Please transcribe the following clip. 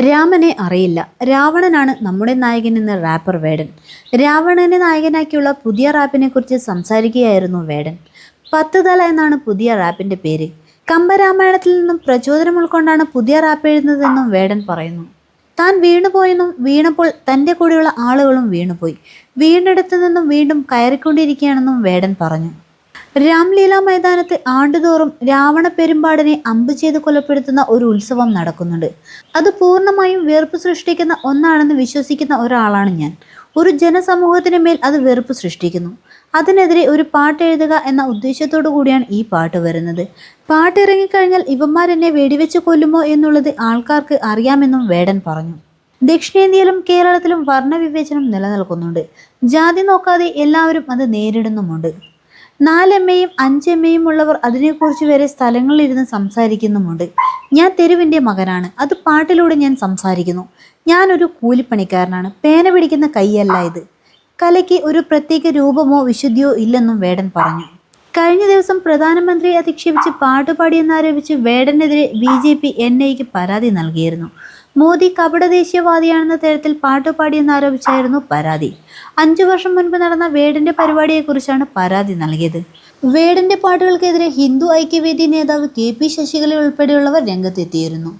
രാമനെ അറിയില്ല. രാവണനാണ് നമ്മുടെ നായകൻ എന്ന റാപ്പർ വേടൻ. രാവണനെ നായകനാക്കിയുള്ള പുതിയ റാപ്പിനെ കുറിച്ച് സംസാരിക്കുകയായിരുന്നു വേടൻ. പത്ത് തല എന്നാണ് പുതിയ റാപ്പിന്റെ പേര്. കമ്പരാമായണത്തിൽ നിന്നും പ്രചോദനം ഉൾക്കൊണ്ടാണ് പുതിയ റാപ്പ് എഴുതുന്നതെന്നും വേടൻ പറയുന്നു. താൻ വീണുപോയെന്നും വീണപ്പോൾ തന്റെ കൂടെയുള്ള ആളുകളും വീണുപോയി. വീണ്ടെടുത്തു നിന്നും വീണ്ടും കയറിക്കൊണ്ടിരിക്കുകയാണെന്നും വേടൻ പറഞ്ഞു. രാംലീല മൈതാനത്ത് ആണ്ടുതോറും രാവണ പെരുമ്പാടിനെ അമ്പ് ചെയ്ത് കൊലപ്പെടുത്തുന്ന ഒരു ഉത്സവം നടക്കുന്നുണ്ട്. അത് പൂർണമായും വെറുപ്പ് സൃഷ്ടിക്കുന്ന ഒന്നാണെന്ന് വിശ്വസിക്കുന്ന ഒരാളാണ് ഞാൻ. ഒരു ജനസമൂഹത്തിന് മേൽ അത് വെറുപ്പ് സൃഷ്ടിക്കുന്നു. അതിനെതിരെ ഒരു പാട്ട് എഴുതുക എന്ന ഉദ്ദേശത്തോടു കൂടിയാണ് ഈ പാട്ട് വരുന്നത്. പാട്ട് ഇറങ്ങിക്കഴിഞ്ഞാൽ ഇവന്മാരെന്നെ വെടിവെച്ച് കൊല്ലുമോ എന്നുള്ളത് ആൾക്കാർക്ക് അറിയാമെന്നും വേടൻ പറഞ്ഞു. ദക്ഷിണേന്ത്യയിലും കേരളത്തിലും വർണവിവേചനം നിലനിൽക്കുന്നുണ്ട്. ജാതി നോക്കാതെ എല്ലാവരും അത് നേരിടുന്നുമുണ്ട്. നാലെമ്മയും അഞ്ചമ്മയും ഉള്ളവർ അതിനെക്കുറിച്ച് വരെ സ്ഥലങ്ങളിലിരുന്ന് സംസാരിക്കുന്നുമുണ്ട്. ഞാൻ തെരുവിന്റെ മകനാണ്. അത് പാട്ടിലൂടെ ഞാൻ സംസാരിക്കുന്നു. ഞാനൊരു കൂലിപ്പണിക്കാരനാണ്. പേന പിടിക്കുന്ന കൈയല്ല ഇത്. കലയ്ക്ക് ഒരു പ്രത്യേക രൂപമോ വിശുദ്ധിയോ ഇല്ലെന്നും വേടൻ പറഞ്ഞു. കഴിഞ്ഞ ദിവസം പ്രധാനമന്ത്രിയെ അധിക്ഷേപിച്ച് പാട്ടുപാടിയെന്നാരോപിച്ച് വേടനെതിരെ ബി ജെ പി എൻ ഐക്ക് പരാതി നൽകിയിരുന്നു. മോദി കപട ദേശീയവാദിയാണെന്ന തരത്തിൽ പാട്ടുപാടിയെന്ന് ആരോപിച്ചായിരുന്നു പരാതി. അഞ്ചു വർഷം മുൻപ് നടന്ന വേടന്റെ പരിപാടിയെക്കുറിച്ചാണ് പരാതി നൽകിയത്. വേടിന്റെ പാട്ടുകൾക്കെതിരെ ഹിന്ദു ഐക്യവേദി നേതാവ് കെ പി ശശികല ഉൾപ്പെടെയുള്ളവർ രംഗത്തെത്തിയിരുന്നു.